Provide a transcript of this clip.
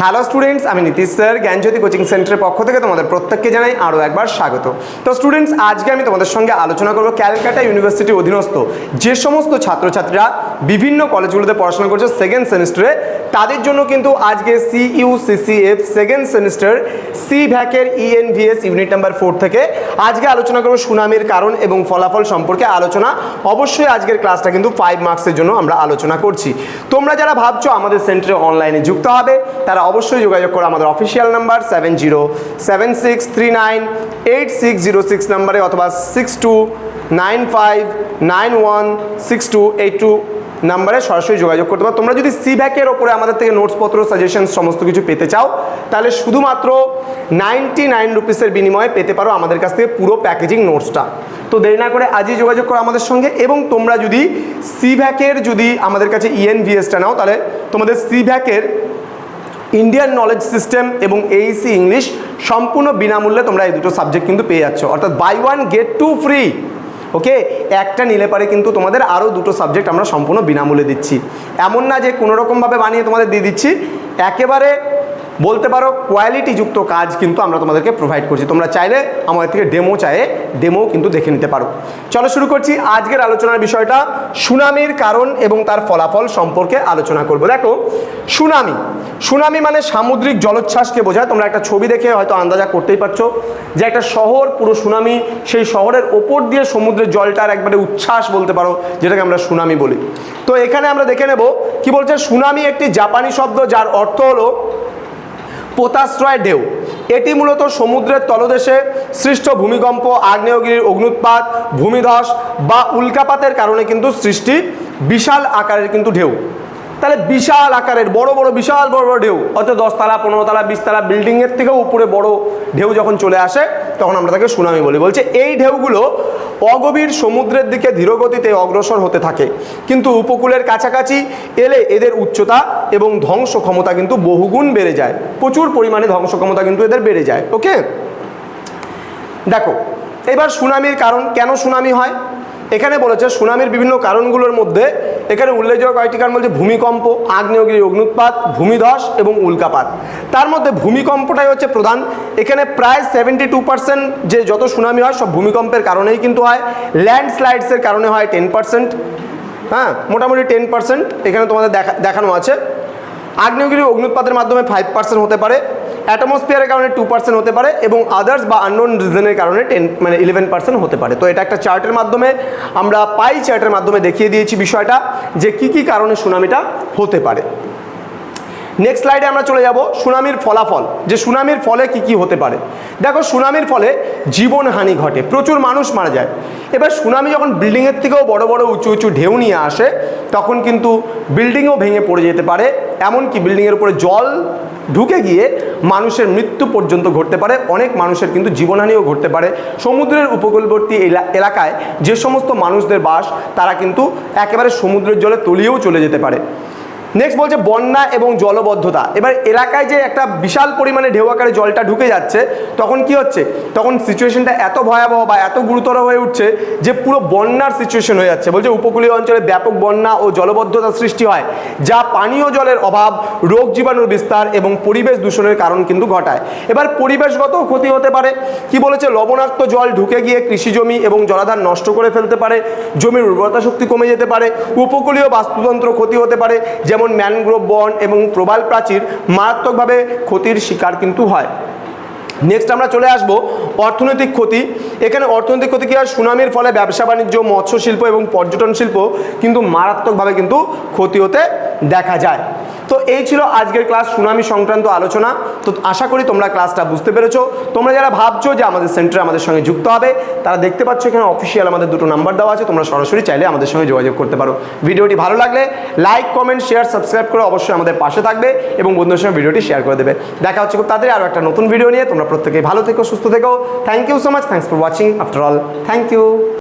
Hello students আমি Nitish sir, জ্ঞানজ্যোতি coaching সেন্টারের পক্ষ থেকে তোমাদের প্রত্যেককে জানাই আরও একবার স্বাগত। তো স্টুডেন্টস আজকে আমি তোমাদের সঙ্গে আলোচনা করব ক্যালকাটা ইউনিভার্সিটির অধীনস্থ যে সমস্ত ছাত্রছাত্রীরা বিভিন্ন কলেজগুলোতে পড়াশোনা করছে সেকেন্ড সেমিস্টারে তাদের জন্য কিন্তু আজকে CU CCF second semester C ভ্যাকের ইএনভিএস ইউনিট নাম্বার ফোর থেকে আজকে আলোচনা করব সুনামের কারণ এবং ফলাফল সম্পর্কে আলোচনা। অবশ্যই আজকের ক্লাসটা কিন্তু ফাইভ মার্কসের জন্য আমরা আলোচনা করছি। তোমরা যারা ভাবছ আমাদের সেন্টারে অনলাইনে যুক্ত হবে, তারা অবশ্যই যোগাযোগ করো আমাদের official number seven zero seven six three nine eight six zero six নাম্বারে অথবা six two nine five nine one six two eight two নাম্বারে সরাসরি যোগাযোগ করতে পারো। তোমরা যদি সি ব্যাকের ওপরে আমাদের থেকে নোটসপত্র সাজেশন সমস্ত কিছু পেতে চাও, তাহলে শুধুমাত্র নাইনটি নাইন রুপিসের বিনিময়ে পেতে পারো আমাদের কাছ থেকে পুরো প্যাকেজিং নোটসটা তো দেরি না করে আজই যোগাযোগ করো আমাদের সঙ্গে এবং তোমরা যদি সি ভ্যাকের যদি আমাদের কাছে E ইএনভিএসটা নাও, তাহলে তোমাদের সি ভ্যাকের ইন্ডিয়ান নলেজ সিস্টেম এবং এইসি ইংলিশ সম্পূর্ণ বিনামূল্যে তোমরা এই দুটো সাবজেক্ট কিন্তু পেয়ে যাচ্ছ। অর্থাৎ buy one get two free okay? একটা নিলে পারে কিন্তু তোমাদের আরও দুটো সাবজেক্ট আমরা সম্পূর্ণ বিনামূল্যে দিচ্ছি। এমন না যে কোনোরকমভাবে বানিয়ে তোমাদের দিয়ে দিচ্ছি। একেবারে বলতে পারো কোয়ালিটিযুক্ত কাজ কিন্তু আমরা তোমাদেরকে প্রোভাইড করছি। তোমরা চাইলে আমাদের থেকে ডেমো চাইলে ডেমো কিন্তু দেখে নিতে পারো। চলো শুরু করছি আজকের আলোচনার বিষয়টা, সুনামির কারণ এবং তার ফলাফল সম্পর্কে আলোচনা করব। দেখো, সুনামি। সুনামি মানে সামুদ্রিক জলোচ্ছ্বাসকে বোঝায়। তোমরা একটা ছবি দেখে হয়তো আন্দাজা করতেই পারছ যে একটা শহর, পুরো সুনামি, সেই শহরের ওপর দিয়ে সমুদ্রের জলটার একবারে উচ্ছ্বাস বলতে পারো, যেটাকে আমরা সুনামি বলি। তো এখানে আমরা দেখে নেব, কি বলছে? সুনামি একটি জাপানি শব্দ যার অর্থ হলো পোতাশ্রয় ঢেউ। এটি মূলত সমুদ্রের তলদেশে সৃষ্ট ভূমিকম্প, আগ্নেয়গিরির অগ্নুৎপাত ভূমিধস বা উল্কাপাতের কারণে কিন্তু সৃষ্টি বিশাল আকারের কিন্তু ঢেউ। তাহলে বিশাল আকারের, বড় বড়, বিশাল বড় বড় ঢেউ হয়তো দশতলা পনেরো তলা বিশতলা বিল্ডিংয়ের থেকেও উপরে বড় ঢেউ যখন চলে আসে, তখন আমরা তাকে সুনামি বলি। বলছে এই ঢেউগুলো অগভীর সমুদ্রের দিকে ধীরগতিতে অগ্রসর হতে থাকে। কিন্তু উপকূলের কাছাকাছি এলে এদের উচ্চতা এবং ধ্বংস ক্ষমতা কিন্তু বহুগুণ বেড়ে যায়। প্রচুর পরিমাণে ধ্বংস ক্ষমতা কিন্তু এদের বেড়ে যায়। ওকে? দেখো, এবার সুনামির কারণ, কেন সুনামি হয়? এখানে বলেছে, সুনামির বিভিন্ন কারণগুলোর মধ্যে এখানে উল্লেখযোগ্য কয়েকটি কারণ বলছে, ভূমিকম্প, আগ্নেয়গিরি, অগ্নুৎপাত, ভূমিধস এবং উল্কাপাত। তার মধ্যে ভূমিকম্পটাই হচ্ছে প্রধান। এখানে প্রায় সেভেন্টি টু পার্সেন্ট যে যত সুনামি হয়, সব ভূমিকম্পের কারণেই কিন্তু হয়। ল্যান্ডস্লাইডসের কারণে হয় টেন পার্সেন্ট হ্যাঁ মোটামুটি টেন পার্সেন্ট এখানে তোমাদের দেখা দেখানো আছে। আগ্নেয়গিরি অগ্নুৎপাতের মাধ্যমে ফাইভ পার্সেন্ট হতে পারে। অ্যাটমসফিয়ারের কারণে টু পার্সেন্ট হতে পারে এবং আদার্স বা আননোন রিজনের কারণে টেন মানে ইলেভেন পার্সেন্ট হতে পারে। তো এটা একটা চার্টের মাধ্যমে আমরা পাই চার্টের মাধ্যমে দেখিয়ে দিয়েছি বিষয়টা যে কি কি কারণে সুনামিটা হতে পারে। নেক্সট স্লাইডে আমরা চলে যাব সুনামির ফলাফল, যে সুনামির ফলে কি কি হতে পারে। দেখো, সুনামির ফলে জীবনহানি ঘটে, প্রচুর মানুষ মারা যায়। এবার সুনামি যখন বিল্ডিংয়ের থেকেও বড় বড় উঁচু উঁচু ঢেউ নিয়ে আসে, তখন কিন্তু বিল্ডিংও ভেঙে পড়ে যেতে পারে। এমনকি বিল্ডিংয়ের উপরে জল ঢুকে গিয়ে মানুষের মৃত্যু পর্যন্ত ঘটতে পারে, অনেক মানুষের কিন্তু জীবনহানিও ঘটতে পারে। সমুদ্রের উপকূলবর্তী এলা- এলাকায় যে সমস্ত মানুষদের বাস, তারা কিন্তু একেবারে সমুদ্রের জলে তলিয়েও চলে যেতে পারে। নেক্সট বলছে বন্যা এবং জলবদ্ধতা। এবার এলাকায় যে একটা বিশাল পরিমাণে ঢেউ আকারে জলটা ঢুকে যাচ্ছে, তখন কি হচ্ছে? তখন সিচুয়েশনটা এত ভয়াবহ বা এত গুরুতর হয়ে উঠছে যে পুরো বন্যার সিচুয়েশন হয়ে যাচ্ছে। বলছে উপকূলীয় অঞ্চলে ব্যাপক বন্যা ও জলবদ্ধতা সৃষ্টি হয়, যা পানীয় জলের অভাব, রোগ জীবাণুর বিস্তার এবং পরিবেশ দূষণের কারণ কিন্তু ঘটায়। এবার পরিবেশগত ক্ষতি হতে পারে। কি বলেছে? লবণাক্ত জল ঢুকে গিয়ে কৃষি জমি এবং জলাধার নষ্ট করে ফেলতে পারে, জমির উর্বরতা শক্তি কমে যেতে পারে, উপকূলীয় বাস্তুতন্ত্র ক্ষতি হতে পারে যেমন ম্যানগ্রোভ বন এবং প্রবাল প্রাচীর মারাত্মকভাবে ক্ষতির শিকার কিন্তু হয়। নেক্সট আমরা চলে আসব অর্থনৈতিক ক্ষতি। এখানে অর্থনৈতিক ক্ষতি কি হয় সুনামির ফলে ব্যবসা বাণিজ্য মৎস্য শিল্প এবং পর্যটন শিল্প কিন্তু মারাত্মকভাবে কিন্তু ক্ষতি হতে দেখা যায়। তো এই ছিল আজকের ক্লাস সুনামি সংক্রান্ত আলোচনা। তো আশা করি তোমরা ক্লাসটা বুঝতে পেরেছ। তোমরা যারা ভাবছ যে আমাদের সেন্টারে আমাদের সঙ্গে যুক্ত হবে, তারা দেখতে পাচ্ছ এখানে অফিসিয়াল আমাদের দুটো নাম্বার দেওয়া আছে। তোমরা সরাসরি চাইলে আমাদের সঙ্গে যোগাযোগ করতে পারো। ভিডিওটি ভালো লাগলে লাইক, কমেন্ট, শেয়ার, সাবস্ক্রাইব করে অবশ্যই আমাদের পাশে থাকবে এবং বন্ধুদের সঙ্গে ভিডিওটি শেয়ার করে দেবে। দেখা হচ্ছে খুব তাড়াতাড়ি আরও একটা নতুন ভিডিও নিয়ে। তোমরা প্রত্যেকেই ভালো থেকো, সুস্থ থেকো। Thank you so much thanks for watching after all thank you